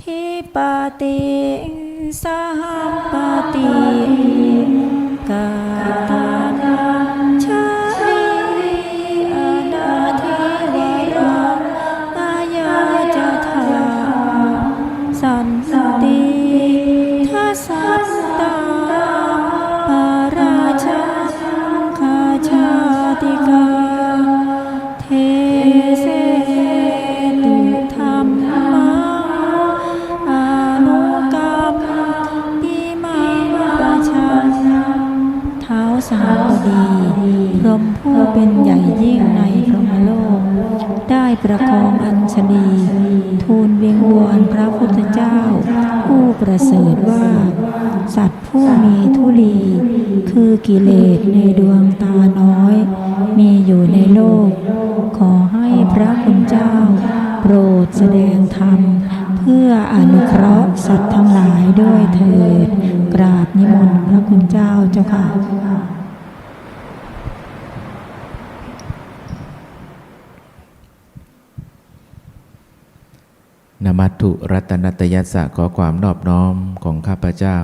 ที่ปฏิสัมปติกาตา ค่ะนมัตถุรัตนตยัสสะขอความนอบน้อมของข้าพเจ้า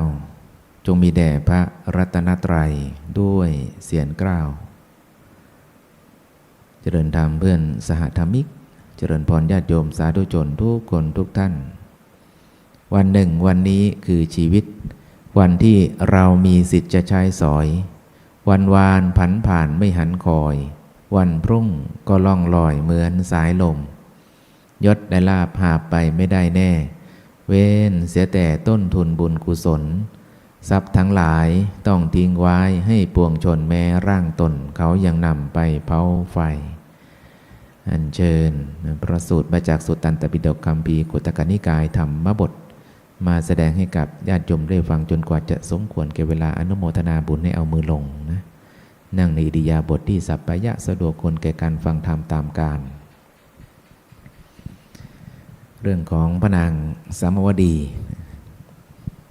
จงมีแด่พระรัตนตรัยด้วยเสียงกล้าว เจริญธรรมเพื่อนสหธรรมิก เจริญพรญาติโยมสาธุชนทุกคนทุกท่าน วันหนึ่งวันนี้คือชีวิต วันที่เรามีสิทธิ์จะใช้สอย วันวานผันผ่านไม่หันคอย วันพรุ่งก็ล่องลอยเหมือนสายลม ยศได้ลาภหาไปไม่ได้แน่ เว้นเสียแต่ต้นทุนบุญกุศล ทรัพย์ทั้งหลายต้องทิ้งไว้ให้ปวงชนแม้ร่างตนเขายังนำไปเผาไฟ อัญเชิญ ประสูตรมาจากสุตตันตปิฎกคำพีกุตกนิกายธรรมบท มาแสดงให้กับญาติโยมได้ฟังจนกว่าจะสมควรแก่เวลาอนุโมทนาบุญให้เอามือลงนะนั่งในอิริยาบทที่สัปปายะสะดวกคนแก่การฟังธรรมตามการ เรื่องของพระนางสามวดี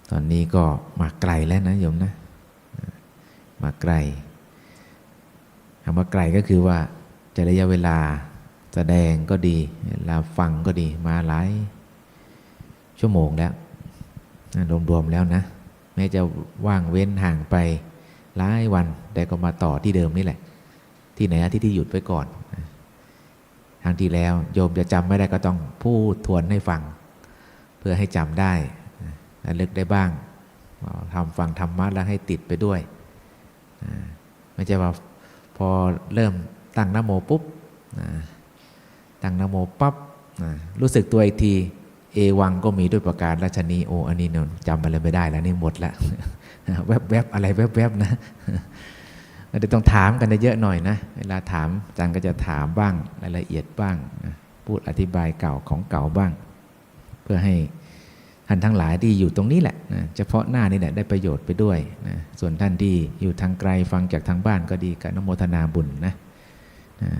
ตอนนี้ก็มาไกลแล้วนะโยมนะมาไกลคำว่าไกลก็คือว่าจะระยะเวลาแสดงก็ดีเวลาฟังก็ดีมาหลายชั่วโมงแล้ว รวมๆแล้วนะ แม้จะว่างเว้นห่างไปหลายวัน แต่ก็มาต่อที่เดิมนี่แหละ ที่ไหนที่ที่หยุดไว้ก่อนครั้งที่แล้วโยมจะจำไม่ได้ก็ต้องพูดทวนให้ฟัง เพื่อให้จำได้และลึกได้บ้างทำฟังธรรมะแล้วให้ติดไปด้วย ไม่ใช่ว่าพอเริ่มตั้งนโมปุ๊บตั้งนโมปั๊บรู้สึกตัวอีกที เอวังก็มีด้วยประการราชนีโออันนี้เนี่ยจำอะไรไม่ได้แล้วนี่หมดแล้วแวบๆบอะไรแวบๆนะเราจะต้องถามกันเยอะหน่อยนะ เวลาถามอาจารย์ก็จะถามบ้างรายละเอียดบ้าง พูดอธิบายเก่าของเก่าบ้าง เพื่อให้ท่านทั้งหลายที่อยู่ตรงนี้แหละนะเฉพาะหน้านี่แหละได้ประโยชน์ไปด้วยนะส่วนท่านที่อยู่ทางไกลฟังจากทางบ้านก็ดีกับนโมทนาบุญนะนะ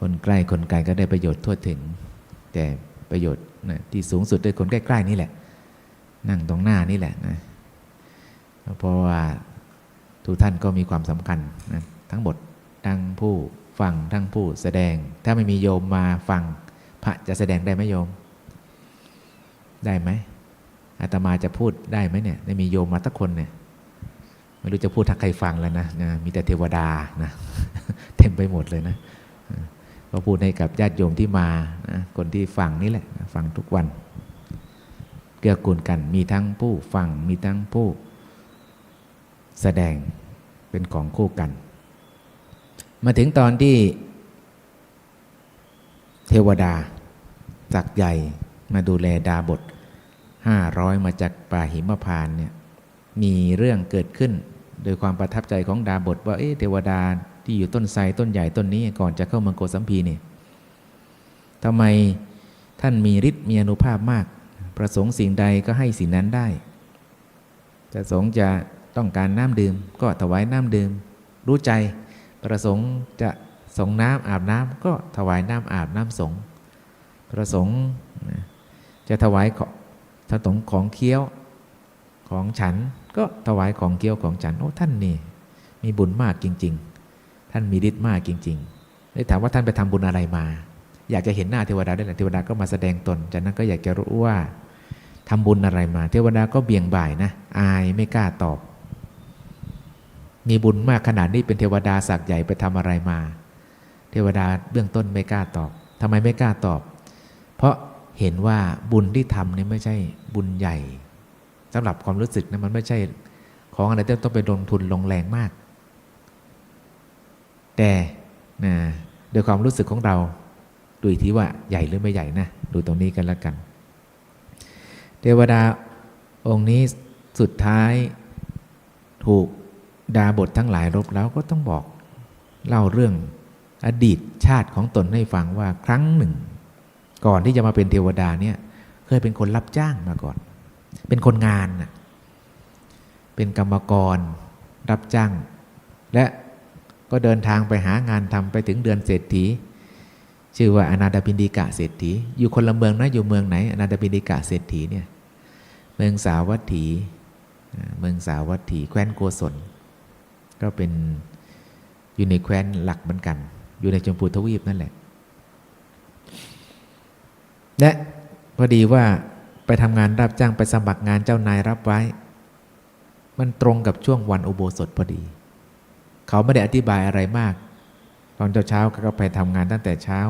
คนใกล้คนไกลก็ได้ประโยชน์ทั่วถึง แต่ ประโยชน์นะที่สูงสุดด้วยคนใกล้ ๆ นี่แหละ นั่งตรงหน้านี่แหละนะเพราะว่าทุกท่านก็มีความสำคัญนะทั้งหมดทั้งผู้ฟังทั้งผู้แสดง ถ้าไม่มีโยมมาฟัง พระจะแสดงได้ไหมโยม ได้ไหมอาตมาจะพูดได้ไหมเนี่ยไม่มีโยมมาสักคนเนี่ยไม่รู้จะพูดทักใครฟังแล้วนะนะมีแต่เทวดานะเต็มไปหมดเลยนะ ก็พูดให้กับญาติโยมที่มานะคนที่ฟังนี่แหละฟังทุกวัน เกื้อกูลกันมีทั้งผู้ฟังมีทั้งผู้แสดงเป็นของคู่กัน มาถึงตอนที่เทวดาจักใหญ่มาดูแลดาบทห้าร้อยมาจากป่าหิมพานเนี่ยมีเรื่องเกิดขึ้น โดยความประทับใจของดาบทว่าเอ๊ะเทวดา ที่อยู่ต้นไทรต้นใหญ่ต้นนี้ก่อนจะเข้าเมืองโกสัมพีเนี่ยทำไมท่านมีฤทธิ์มีอนุภาพมาก ประสงค์สิ่งใดก็ให้สิ่งนั้นได้จะสงฆ์จะต้องการน้ำดื่ม ก็ถวายน้ำดื่ม รู้ใจประสงค์จะสงน้ำอาบน้ำก็ถวายน้ำอาบน้ำสงประสงค์จะถวายของถวายของเคี้ยวของฉัน ก็ถวายของเคี้ยวของฉันโอ้ท่านนี่มีบุญมากจริง ๆ ท่านมีฤทธิ์มากจริงๆได้ถามว่าท่านไปทำบุญอะไรมา อยากจะเห็นหน้าเทวดาได้แหละเทวดาก็มาแสดงตน จากนั้นก็อยากจะรู้ว่าทำบุญอะไรมา เทวดาก็เบี่ยงบ่ายนะ อายไม่กล้าตอบ มีบุญมากขนาดนี้เป็นเทวดาศักดิ์ใหญ่ไปทำอะไรมา เทวดาเบื้องต้นไม่กล้าตอบทำไมไม่กล้าตอบ เพราะเห็นว่าบุญที่ทำนี่ไม่ใช่บุญใหญ่สำหรับความรู้สึกนะมันไม่ใช่ของอะไรที่ต้องไปลงทุนลงแรงมาก แต่นะโดยความรู้สึกของเราดูอีกทีว่าใหญ่หรือไม่ใหญ่นะดูตรงนี้กันแล้วกัน เทวดาองค์นี้สุดท้ายถูกดาบททั้งหลายรบแล้วก็ต้องบอกเล่าเรื่องอดีตชาติของตนให้ฟังว่าครั้งหนึ่ง ก่อนที่จะมาเป็นเทวดาเนี่ยเคยเป็นคนรับจ้างมาก่อน เป็นคนงาน เป็นกรรมกรรับจ้าง และ ก็เดินทางไปหางานทำไปถึงเดือนเศรษฐี ชื่อว่าอนาถบินดิกะเศรษฐี อยู่คนละเมืองนะอยู่เมืองไหนอนาถบินดิกะเศรษฐีเนี่ยเมืองสาวัตถี เมืองสาวัตถี แคว้นโกศล ก็เป็นอยู่ในแคว้นหลักเหมือนกัน อยู่ในจมพูทวีปนั่นแหละ และพอดีว่าไปทำงานรับจ้างไปสมัครงานเจ้านายรับไว้ มันตรงกับช่วงวันอุโบสถพอดี เขาไม่ได้อธิบายอะไรมาก ตอนเช้าๆก็ไปทำงานตั้งแต่เช้า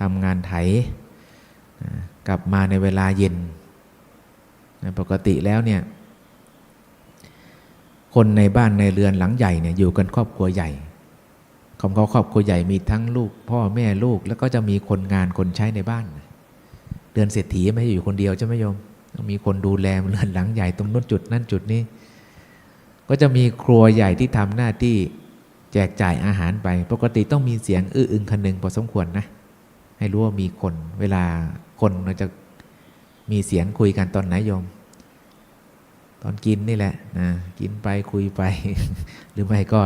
ทำงานไถกลับมาในเวลาเย็น ปกติแล้วเนี่ย คนในบ้านในเรือนหลังใหญ่เนี่ยอยู่กันครอบครัวใหญ่ของเขาครอบครัวใหญ่มีทั้งลูก พ่อแม่ลูกแล้วก็จะมีคนงานคนใช้ในบ้านเรือนเศรษฐีไม่ได้อยู่คนเดียวใช่ไหมโยมต้องมีคนดูแลเรือนหลังใหญ่ตรงนู้นจุดนั่นจุดนี้ ก็จะมีครัวใหญ่ที่ทำหน้าที่แจกจ่ายอาหารไป ปกติต้องมีเสียงอื้ออึงคันหนึ่งพอสมควรนะ ให้รู้ว่ามีคน เวลาคนเราจะมีเสียงคุยกันตอนไหนโยม ตอนกินนี่แหละนะกินไปคุยไป หรือไม่ก็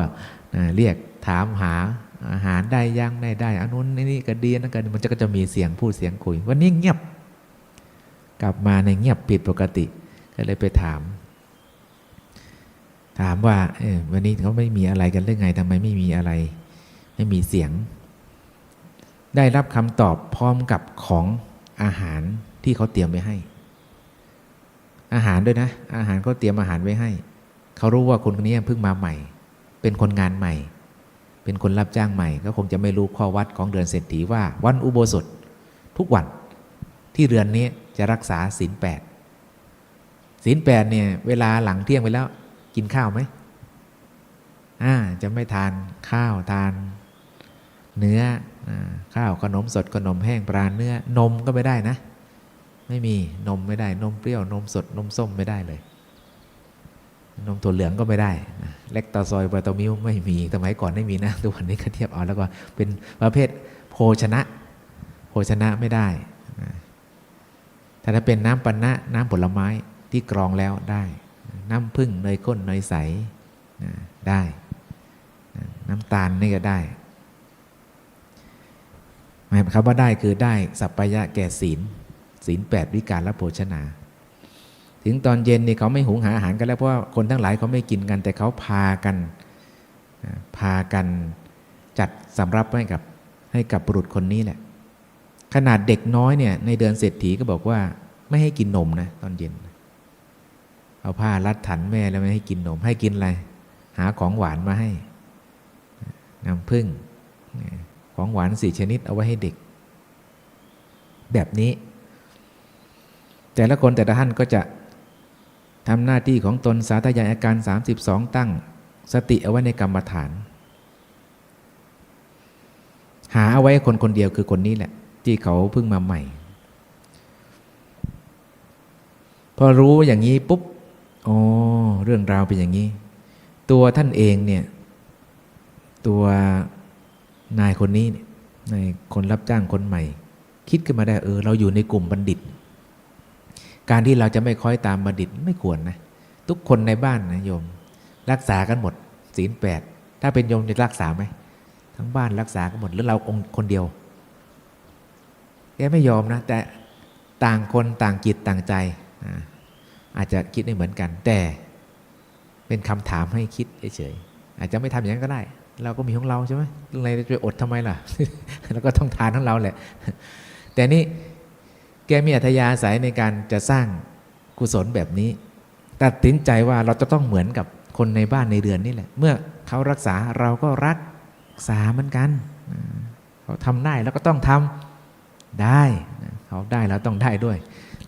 นะเรียกถามหาอาหารได้ยังได้ได้อันนู้นนี่ก็ดีนั่นก็ดีมันจะก็จะมีเสียงพูดเสียงคุย วันนี้เงียบ กลับมาในเงียบผิดปกติ ก็เลยไปถาม ถามว่าเออวันนี้เขาไม่มีอะไรกันเรื่องไงทำไมไม่มีอะไร ไม่มีเสียง ได้รับคำตอบพร้อมกับของอาหารที่เขาเตรียมไว้ให้ อาหารด้วยนะ อาหารเขาเตรียมอาหารไว้ให้ เขารู้ว่าคนคนนี้เพิ่งมาใหม่ เป็นคนงานใหม่ เป็นคนรับจ้างใหม่ ก็คงจะไม่รู้ข้อวัดของเดือนเศรษฐีว่า วันอุโบสถ ทุกวันที่เรือนนี้จะรักษาศีลแปดศีลแปดเนี่ยเวลาหลังเที่ยงไปแล้ว กินข้าวไหมอ่าจะไม่ทานข้าวทานเนื้ออข้าวขนมสดขนมแห้งปลาเนื้อนมก็ไม่ได้นะ ไม่มีนมไม่ได้ นมเปรี้ยวนมสดนมส้มไม่ได้เลย นมถั่วเหลืองก็ไม่ได้นะเล็กตาซอยบาตมิวไม่มีสมัยก่อนไม่มีนะทุกวันนี้ก็เทียบเอาแล้วก็เป็นประเภทโภชนะ โภชนะไม่ได้แต่ถ้าเป็นน้ำปันนะน้ำผลไม้ที่กรองแล้วได้ น้ำผึ้งเนยข้นเนยใสนะได้นะน้ำตาลนี่ก็ได้หมายความว่าได้คือได้สัพพยะแก่ศีลศีลแปดวิการและโภชนา ถึงตอนเย็นนี่เขาไม่หุงหาอาหารกันแล้วเพราะว่าคนทั้งหลายเขาไม่กินกัน แต่เขาพากันพากันจัดสำรับให้กับให้กับบุรุษคนนี้แหละ ขนาดเด็กน้อยเนี่ยในเดือนเศรษฐีก็บอกว่าไม่ให้กินนมนะตอนเย็น เอาผ้ารัดถันแม่แล้วไม่ให้กินนม ให้กินอะไร หาของหวานมาให้น้ำผึ้งของหวานสี่ชนิดเอาไว้ให้เด็ก แบบนี้ แต่ละคนแต่ละท่านก็จะทำหน้าที่ของตนสาธยายอาการ 32 ตั้ง สติเอาไว้ในกรรมฐาน หาเอาไว้คนคนเดียวคือคนนี้แหละ ที่เขาเพิ่งมาใหม่ พอรู้อย่างนี้ปุ๊บ อ๋อเรื่องราวเป็นอย่างนี้ ตัวท่านเองเนี่ย ตัวนายคนนี้นายคนรับจ้างคนใหม่ คิดขึ้นมาได้เออ เราอยู่ในกลุ่มบัณฑิต การที่เราจะไม่คอยตามบัณฑิตไม่ควรนะ ทุกคนในบ้านนะโยม รักษากันหมดศีลแปดถ้าเป็นโยมจะรักษาไหมทั้งบ้านรักษากันหมดหรือเราองค์คนเดียวแกไม่ยอมนะ แต่ต่างคนต่างจิตต่างใจ อาจจะคิดไม่เหมือนกัน แต่เป็นคำถามให้คิดเฉยๆอาจจะไม่ทำอย่างนั้นก็ได้ เราก็มีของเราใช่ไหมอะไรจะไปอดทำไมล่ะเราก็ต้องทานของเราแหละ แต่นี่แกมีอัธยาศัยในการจะสร้างกุศลแบบนี้ ตัดสินใจว่าเราจะต้องเหมือนกับคนในบ้านในเรือนนี่แหละ เมื่อเขารักษาเราก็รักษาเหมือนกันเขาทำได้แล้วก็ต้องทำได้เขาได้แล้วต้องได้ด้วย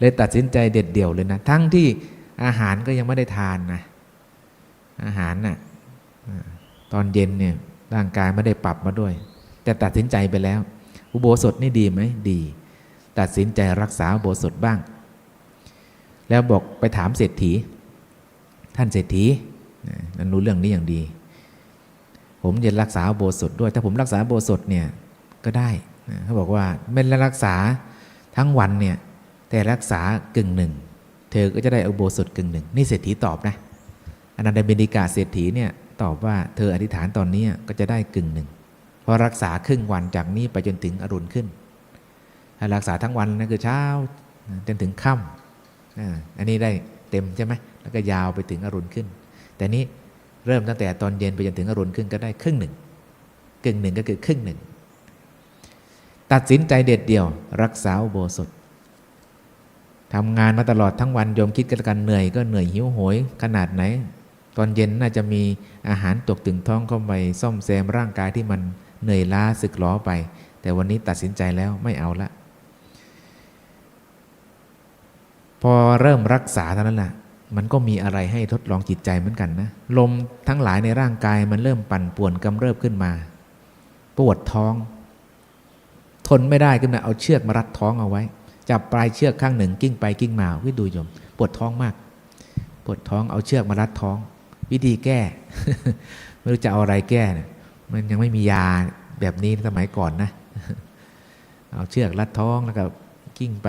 เลยตัดสินใจเด็ดเดี่ยวเลยนะ ทั้งที่อาหารก็ยังไม่ได้ทานนะอาหารน่ะอ่าตอนเย็นเนี่ยร่างกายไม่ได้ปรับมาด้วย แต่ตัดสินใจไปแล้ว อุโบสถนี่ดีไหมดี ตัดสินใจรักษาอุโบสถบ้าง แล้วบอกไปถามเศรษฐี ท่านเศรษฐีนั่นรู้เรื่องนี้อย่างดี ผมจะรักษาโบสถด้วย ถ้าผมรักษาโบสถเนี่ยก็ได้เขาบอกว่าไม่รักษาทั้งวันเนี่ย แต่รักษากึ่งหนึ่ง เธอก็จะได้อุโบสถกึ่งหนึ่ง นี่เศรษฐีตอบนะอนันดเบนิกาเศรษฐีเนี่ยตอบว่าเธออธิษฐานตอนนี้ก็จะได้กึ่งหนึ่งเพราะรักษาครึ่งวันจากนี้ไปจนถึงอรุณขึ้นถ้ารักษาทั้งวันนั่นคือเช้าจนถึงค่ำอันนี้ได้เต็มใช่ไหมแล้วก็ยาวไปถึงอรุณขึ้น แต่นี้เริ่มตั้งแต่ตอนเย็นไปจนถึงอรุณขึ้นก็ได้ครึ่งหนึ่งกึ่งหนึ่งก็คือครึ่งหนึ่ง ตัดสินใจเด็ดเดี่ยว รักษาอุโบสถ ทำงานมาตลอดทั้งวันโยมคิดกันกันเหนื่อยก็เหนื่อยหิวโหยขนาดไหน ตอนเย็นน่าจะมีอาหารตกถึงท้องเข้าไปซ่อมแซมร่างกายที่มันเหนื่อยล้าสึกหลอไป แต่วันนี้ตัดสินใจแล้วไม่เอาละ พอเริ่มรักษาเท่านั้นแหละมันก็มีอะไรให้ทดลองจิตใจเหมือนกันนะ ลมทั้งหลายในร่างกายมันเริ่มปั่นป่วนกำเริบขึ้นมา ปวดท้อง ทนไม่ได้ขึ้นมาเอาเชือกมารัดท้องเอาไว้ จับปลายเชือกข้างหนึ่งกิ้งไปกิ้งมาวิดูโยมปวดท้องมาก ปวดท้องเอาเชือกมารัดท้อง วิธีแก้ ไม่รู้จะเอาอะไรแก้นี่มันยังไม่มียาแบบนี้สมัยก่อนนะ เอาเชือกรัดท้องแล้วก็กิ้งไป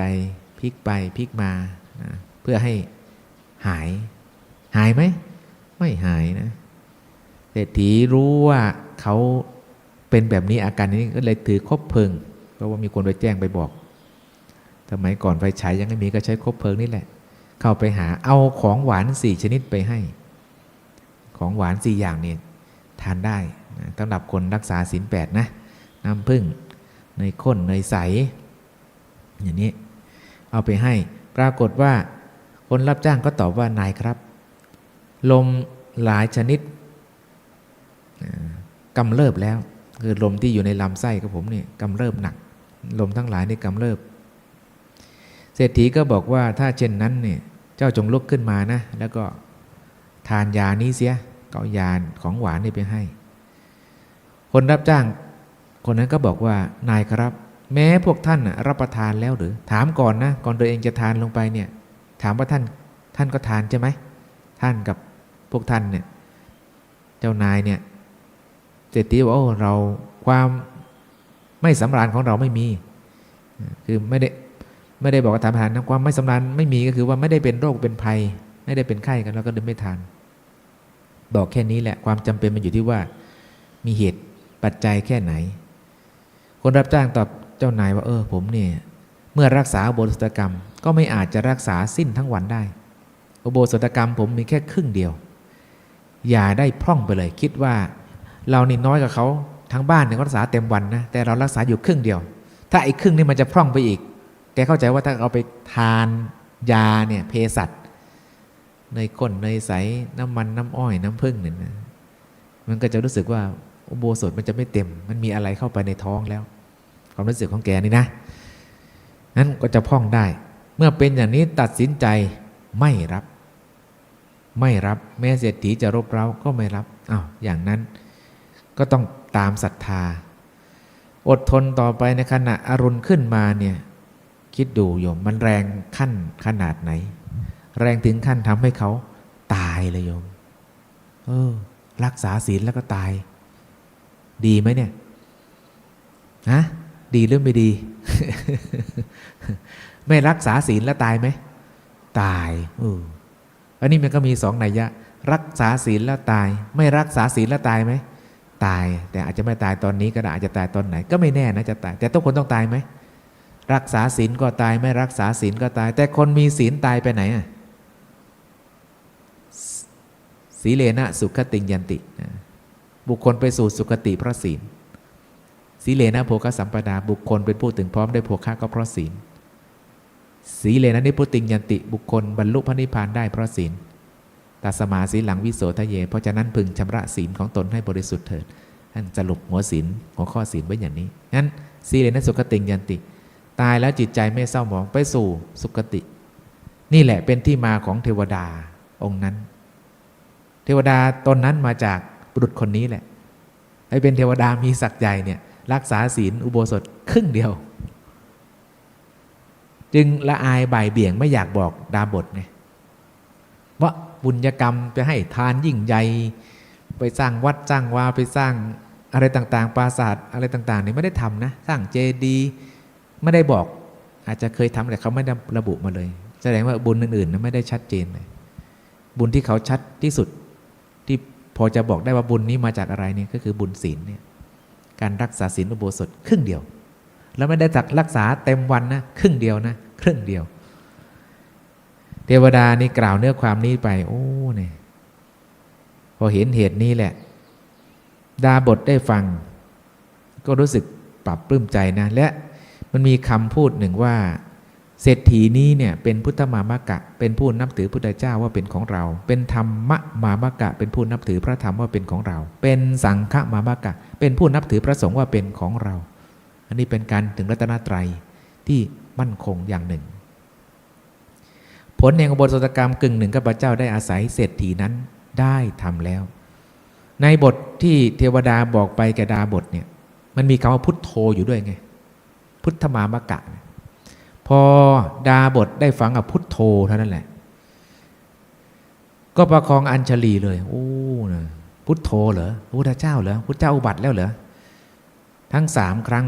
พลิกไปพลิกมานะเพื่อให้หาย หายไหมไม่หายนะเศรษฐีรู้ว่าเขาเป็นแบบนี้อาการนี้ก็เลยถือคบเพลิง เพราะว่ามีคนไปแจ้งไปบอก สมัยก่อนไฟฉายยังไม่มีก็ใช้คบเพลิงนี่แหละ เข้าไปหาเอาของหวานสี่ชนิดไปให้ ของหวานสี่อย่างเนี่ยทานได้นะสำหรับคนรักษาศีลแปดนะน้ำผึ้งเนยข้นเนยใส อย่างนี้ เอาไปให้ปรากฏว่า คนรับจ้างก็ตอบว่านายครับ ลมหลายชนิดกำเริบแล้ว คือลมที่อยู่ในลำไส้ของผมเนี่ยกำเริบหนัก ลมทั้งหลายนี่กำเริบ รษฐีก็บอกว่าถ้าเช่นนั้นเนี่ยเจ้าจงลุกขึ้นมานะ แล้วก็ทานยานี้เสียก็เอายาของหวานนี่ไปให้ คนรับจ้าง คนนั้นก็บอกว่านายครับ แม้พวกท่านรับประทานแล้วหรือ ถามก่อนนะ ก่อนตัวเองจะทานลงไปเนี่ย ถามว่าท่านท่านก็ทานใช่ไหมท่านกับพวกท่านเนี่ยเจ้านายเนี่ยเศรษฐีบอกโอ้เราความไม่สำราญของเราไม่มี คือไม่ได้ ไม่ได้บอกว่าทานอาหารนความไม่สำราญไม่มีก็คือว่าไม่ได้เป็นโรคเป็นภัย ไม่ได้เป็นไข้กันแล้วก็เลยไม่ทาน บอกแค่นี้แหละความจำเป็นมันอยู่ที่ว่า มีเหตุปัจจัยแค่ไหน คนรับจ้างตอบเจ้านายว่า เออ ผมเนี่ยเมื่อรักษาโบสถกรรม ก็ไม่อาจจะรักษาสิ้นทั้งวันได้อโบสถกรรมผมมีแค่ครึ่งเดียว อย่าได้พร่องไปเลย คิดว่า เรานี่น้อยกว่าเขาทั้งบ้านเนี่ยเขารักษาเต็มวันนะแต่เรารักษาอยู่ครึ่งเดียว ถ้าไอ้ครึ่งนี่มันจะพร่องไปอีก แกเข้าใจว่าถ้าเอาไปทานยาเนี่ยเภสัชเนยข้นเนยใสน้ำมันน้ำอ้อยน้ำผึ้งเนี่ยนะมันก็จะรู้สึกว่าอุโบสถมันจะไม่เต็ม มันมีอะไรเข้าไปในท้องแล้ว ความรู้สึกของแกนี่นะนั้นก็จะพ่องได้ เมื่อเป็นอย่างนี้ตัดสินใจไม่รับ ไม่รับแม้เศรษฐีจะรบเร้าก็ไม่รับอ้าวอย่างนั้นก็ต้องตามศรัทธา อดทนต่อไปในขณะอรุณขึ้นมาเนี่ย คิดดูโยม มันแรงขั้นขนาดไหน แรงถึงขั้นทำให้เขาตายเลยโยม เออ รักษาศีลแล้วก็ตาย ดีไหมเนี่ยฮะดีหรือไม่ดี ไม่รักษาศีลแล้วตายไหม ตายเอออันนี้มันก็มีสองนัยยะ รักษาศีลแล้วตาย ไม่รักษาศีลแล้วตายไหมตาย แต่อาจจะไม่ตายตอนนี้ก็ได้อาจจะตายตอนไหน ก็ไม่แน่นะจะตาย แต่ทุกคนต้องตายไหม รักษาศีลก็ตายไม่รักษาศีลก็ตาย แต่คนมีศีลตายไปไหนอะสีเลนะสุขติงยันติ บุคคลไปสู่สุคติเพราะศีลสีเลนะโภคสัมปดาบุคคลเป็นผู้ถึงพร้อมได้โภคะก็เพราะศีลสีเลนะนิพพุติงยันติ บุคคลบรรลุพระนิพพานได้เพราะศีลตัสมาสีหลังวิโสทะเย เพราะฉะนั้นพึงชำระศีลของตนให้บริสุทธิ์เถิดท่านสรุปหัวศีลหัวข้อศีลไว้อย่างนี้งั้นสีเลนะสุขติงยันติ ตายแล้วจิตใจไม่เศร้าหมองไปสู่สุคติ นี่แหละเป็นที่มาของเทวดาองค์นั้น เทวดาตนนั้นมาจากบุรุษคนนี้แหละไอ้เป็นเทวดามีศักดิ์ใหญ่เนี่ยรักษาศีลอุโบสถครึ่งเดียว จึงละอายบ่ายเบี่ยงไม่อยากบอกดาบทไงว่าบุญญกรรมจะให้ทานยิ่งใหญ่ไปสร้างวัดสร้างวาไปสร้างอะไรต่างๆ ปราสาทอะไรต่างๆนี่ไม่ได้ทำนะ สร้างเจดีย์ ไม่ได้บอก อาจจะเคยทำแต่เขาไม่ได้ระบุมาเลย แสดงว่าบุญอื่นๆนั้นไม่ได้ชัดเจนเลยบุญที่เขาชัดที่สุด ที่พอจะบอกได้ว่าบุญนี้มาจากอะไรเนี่ยก็คือบุญศีลเนี่ยการรักษาศีลอุโบสถครึ่งเดียว แล้วไม่ได้จักรักษาเต็มวันนะครึ่งเดียวนะครึ่งเดียว เทวดานี่กล่าวเนื้อความนี้ไป โอ้เนี่ยพอเห็นเหตุนี้แหละ ดาบทได้ฟัง ก็รู้สึกปรับปลื้มใจนะ และ มันมีคำพูดหนึ่งว่า เศรษฐีนี้เนี่ยเป็นพุทธมามากะ เป็นผู้นับถือพุทธเจ้าว่าเป็นของเรา เป็นธรรมมามากะ เป็นผู้นับถือพระธรรมว่าเป็นของเรา เป็นสังฆมามากะ เป็นผู้นับถือพระสงฆ์ว่าเป็นของเรา อันนี้เป็นการถึงรัตนตรัยที่มั่นคงอย่างหนึ่ง ผลแห่งอุโบสถกรรมกึ่งหนึ่งข้าพเจ้าได้อาศัยเศรษฐีนั้นได้ทำแล้ว ในบทที่เทวดาบอกไปแกดาบทเนี่ยมันมีคำว่าพุทโธอยู่ด้วยไง พุทธมามกะ พอดาบทได้ฟังกับพุทโธเท่านั้นแหละ ก็ประคองอัญชลีเลยโอ้นะพุทโธเหรอพระพุทธเจ้าเหรอพุทธเจ้าอุบัติแล้วเหรอทั้งสามครั้ง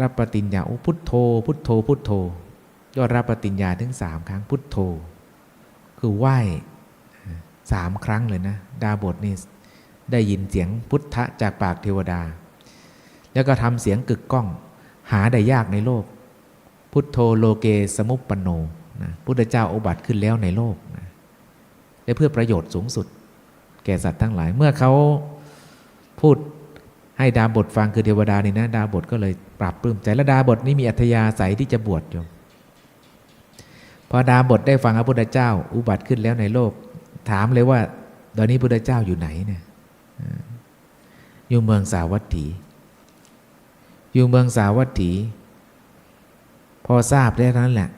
รับปฏิญญาโอ้พุทโธ พุทโธ พุทโธยอดรับปฏิญญาถึงสามครั้งพุทโธ คือไหว้สามครั้งเลยนะ ดาบทนี่ได้ยินเสียงพุทธะจากปากเทวดา แล้วก็ทำเสียงกึกก้อง หาได้ยากในโลก พุทโธโลเกสมุปปโนนะพุทธเจ้าอุบัติขึ้นแล้วในโลกนะและเพื่อประโยชน์สูงสุด แก่สัตว์ทั้งหลาย เมื่อเขาพูดให้ดาบทฟังคือเทวดานี่นะ ดาบทก็เลยปรับปลื้มใจและดาบทนี่มีอัธยาศัยที่จะบวชโยมพอดาบทได้ฟังพระพุทธเจ้า อุบัติขึ้นแล้วในโลก ถามเลยว่า ตอนนี้พุทธเจ้าอยู่ไหนเนี่ยอยู่เมืองสาวัตถี อยู่เมืองสาวัตถี พอทราบได้นั้นแหละ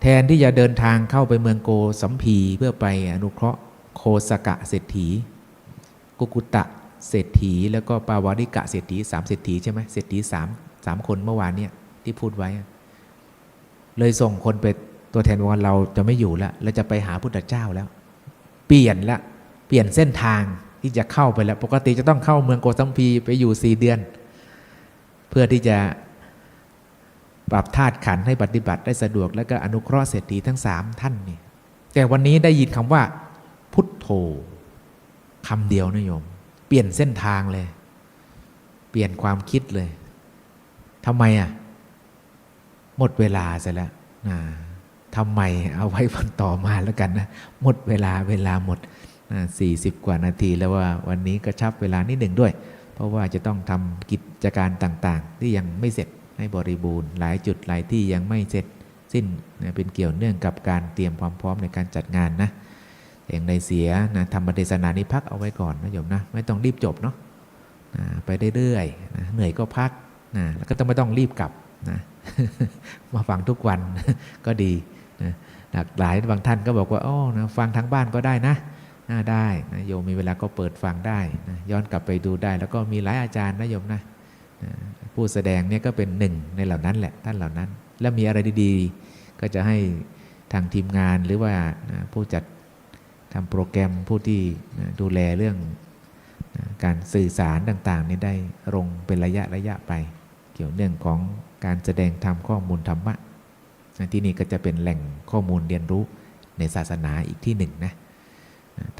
แทนที่จะเดินทางเข้าไปเมืองโกสัมพีเพื่อไปอนุเคราะห์โคสกะเศรษฐี กุกุตะเศรษฐี แล้วก็ปาวาริกะเศรษฐีสามเศรษฐีใช่ไหมเศรษฐีสามสามคนเมื่อวานเนี่ยที่พูดไว้ เลยส่งคนไปตัวแทนว่าเราจะไม่อยู่แล้วเราจะไปหาพุทธเจ้าแล้ว เปลี่ยนละเปลี่ยนเส้นทางที่จะเข้าไปแล้ว ปกติจะต้องเข้าเมืองโกสัมพีไปอยู่สี่เดือน เพื่อที่จะปรับธาตุขันให้ปฏิบัติได้สะดวก แล้วก็อนุเคราะห์เศรษฐีทั้งสามท่านนี่แต่วันนี้ได้ยินคำว่า พุทโธคำเดียวนะโยม เปลี่ยนเส้นทางเลย เปลี่ยนความคิดเลยทำไมอะ หมดเวลาเสร็จแล้วนะทำไมเอาไว้วันต่อมาแล้วกันนะหมดเวลาเวลาหมดสี่สิบกว่านาทีแล้วว่าวันนี้ก็ชับเวลานิดหนึ่งด้วย เพราะว่าจะต้องทำกิจการต่างๆ ที่ยังไม่เสร็จให้บริบูรณ์ หลายจุดหลายที่ยังไม่เสร็จสิ้นนะเป็นเกี่ยวเนื่องกับการเตรียมความพร้อมในการจัดงานนะอย่างในเสียนะทำบันเทศนานี้พักเอาไว้ก่อนนะโยมนะไม่ต้องรีบจบเนาะนะไปเรื่อยๆนะเหนื่อยก็พักนะแล้วก็ต้องไม่ต้องรีบกลับนะมาฟังทุกวันก็ดีนะหลากหลายบางท่านก็บอกว่าอ๋อนะฟังทางบ้านก็ได้นะ น่าได้นะโยมมีเวลาก็เปิดฟังได้นะย้อนกลับไปดูได้ แล้วก็มีหลายอาจารย์นะโยมนะนะผู้แสดงเนี่ยก็เป็นหนึ่งในเหล่านั้นแหละท่านเหล่านั้น แล้วมีอะไรดีๆ ก็จะให้ทางทีมงานหรือว่านะผู้จัดทำโปรแกรมผู้ที่นะดูแลเรื่องนะการสื่อสารต่างๆนี่ได้ลงเป็นระยะระยะไป เกี่ยวเนื่องของการแสดงธรรมข้อมูลธรรมะนะที่นี่ก็จะเป็นแหล่งข้อมูลเรียนรู้ในศาสนาอีกที่หนึ่งนะ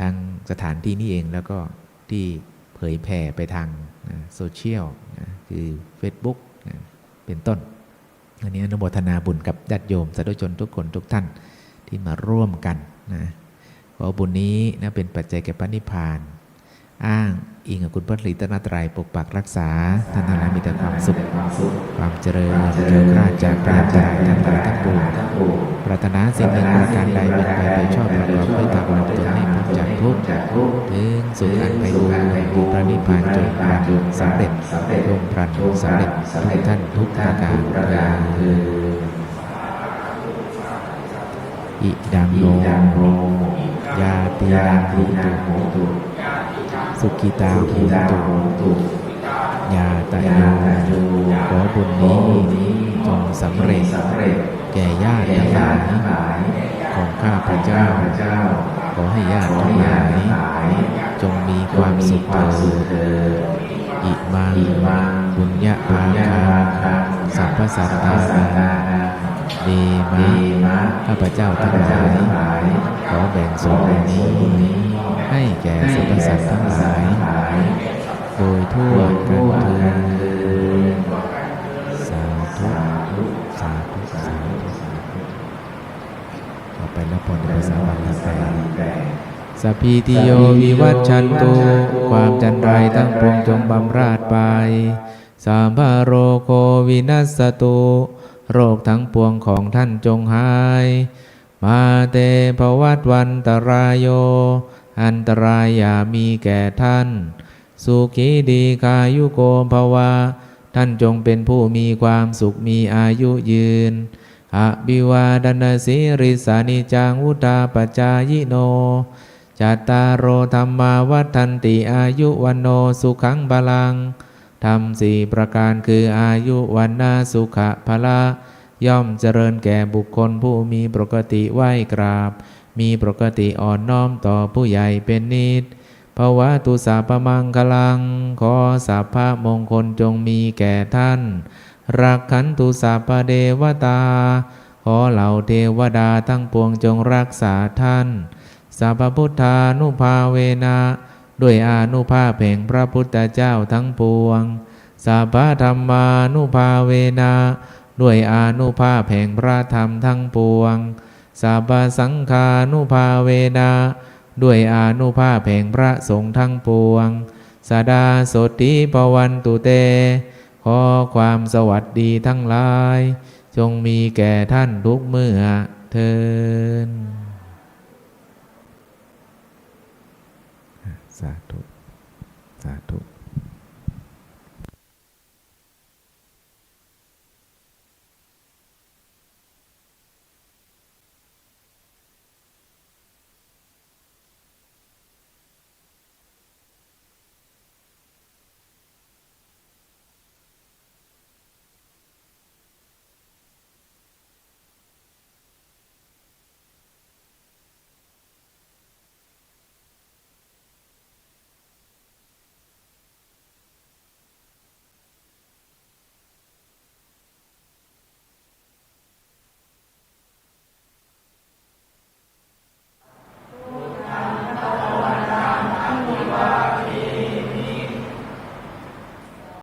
ทางสถานที่นี้เองแล้วก็ที่เผยแผ่ไปทางโซเชียลคือ Facebook เป็นต้น อันนี้อนุโมทนาบุญกับญาติโยมสาธุชนทุกคนทุกท่านที่มาร่วมกันนะขอบุญนี้นะเป็นปัจจัยแก่พระนิพพาน อ้างอิงกับคุณพระศรีตนาตรัยปกปักรักษาท่านทั้งหลายมีแต่ความสุข ความเจริญเกิดราจากปราจากทั้งหลายทั้งปวงปรารถนาสิ่งหนึ่งประการใดเป็นไปโดยชอบประกอบด้วยทางลำตนให้พ้นจากทุกข์ถึงสุขอันไปบูรณ์มีพระนิพพานจงพรันสำเร็จจงพรันสำเร็จทุกท่านทุกประการเถิดอิดังโนยาติยังโหตุ สุขิตาโหตุยาตะโยขอบุญนี้จงสำเร็จ แก่ญาติทั้งหลายของข้าพระเจ้า ขอให้ญาติทั้งหลายจงมีความสุขเถิดอิมังบุญญาภาคาสัพพสัตตานาเดมาข้าพเจ้าทั้งหลายขอแบ่งส่วนนี้ ให้แก่สรรพสัตว์ทั้งหลาย โดยทั่วกันเถิดสาธุสาธุสาธุสาธุต่อไปแล้วพรในภาษาบาลีแปลสัพพิติโยวิวัชชันตุ ความจันไรทั้งปวงจงบำราดไป สามภโรโควินัสสตุ โรคทั้งปวงของท่านจงหาย มาเตภวัตวันตรายโย อันตรายอย่ามีแก่ท่าน สุขีดีกายุโกภวะ ท่านจงเป็นผู้มีความสุขมีอายุยืนอบิวาดนาสิริสานิจังวุตาปจายโนจัตตารโอธรรมาวัฏันติอายุวันโนสุขังบาลังทำสี่ประการคืออายุวันนาสุขะพละ ย่อมเจริญแก่บุคคลผู้มีปกติไหวกราบ มีปกติอ่อนน้อมต่อผู้ใหญ่เป็นนิดภาวะตุสาปมังคลัง ขอสัพพะมงคลจงมีแก่ท่าน รักขันตุสัพพเดวตา ขอเหล่าเทวดาทั้งปวงจงรักษาท่านสัพพพุทธานุภาเวนะด้วยอานุภาพแห่งพระพุทธเจ้าทั้งปวงสัพพธรรมานุภาเวนะด้วยอานุภาพแห่งพระธรรมทั้งปวง สัพพสังฆานุภาเวนะด้วยอานุภาพแห่งพระสงฆ์ทั้งปวง สดาสดทิปวันตุเต ขอความสวัสดีทั้งหลาย จงมีแก่ท่านทุกเมื่อเทินสาธุ สาธุ